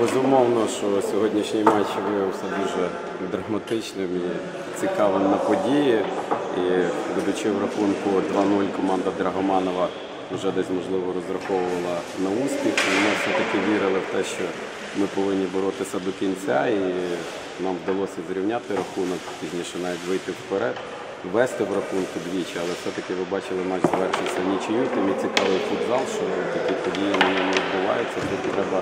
Безумовно, що сьогоднішній матч виявився дуже драматичним і цікавим на події. І ведучи в рахунку 2-0 команда Драгоманова вже десь можливо розраховувала на успіх. Ми все-таки вірили в те, що ми повинні боротися до кінця, і нам вдалося зрівняти рахунок, пізніше навіть вийти вперед, вести в рахунку двічі, але все-таки ви бачили, матч завершився нічию. Тим і цікавий футзал, що такі події ньому відбуваються. Тут треба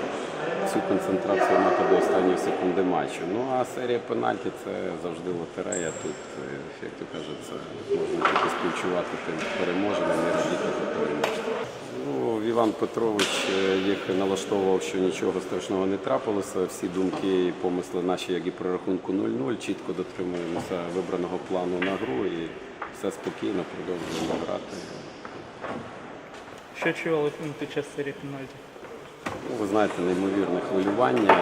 всю концентрацію мати до останньої секунди матчу. Ну а серія пенальті це завжди лотерея. Тут, е, як то кажуть, це можна тільки співчувати тим переможеним і радіти за переможцем. Ну, Іван Петрович е, їх налаштовував, що нічого страшного не трапилося. Всі думки і помисли наші, як і при рахунку 0-0, чітко дотримуємося вибраного плану на гру і все спокійно продовжуємо грати. Що чували під час серії пенальті? Ну, ви знаєте, неймовірне хвилювання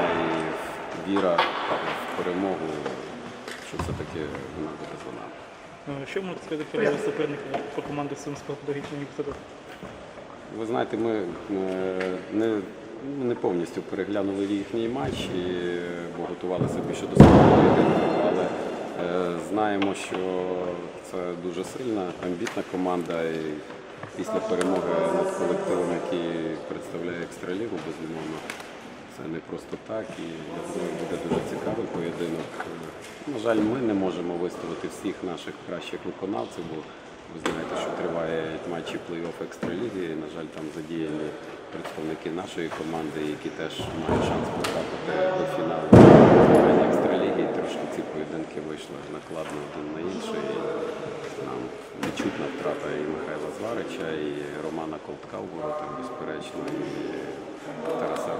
і віра в перемогу, що все-таки вона буде за нами. Е, Що можете сказати про його суперника по команді Сумського педагогічного інституту? Ви знаєте, ми не, ну, не повністю переглянули їхній матч, і, бо готувалися більше до свого поєдинку, але е, знаємо, що це дуже сильна, амбітна команда. І після перемоги над колективом, який представляє екстралігу, безумовно, це не просто так. І я думаю, буде дуже цікавий поєдинок. На жаль, ми не можемо виставити всіх наших кращих виконавців, бо ви знаєте, що тривають матчі плей-офф екстраліги. І, на жаль, там задіяні представники нашої команди, які теж мають шанс потрапити до фіналу відчутна втрата і Михайла Зварича, і Романа Колтка в воротах, безперечно, і Тараса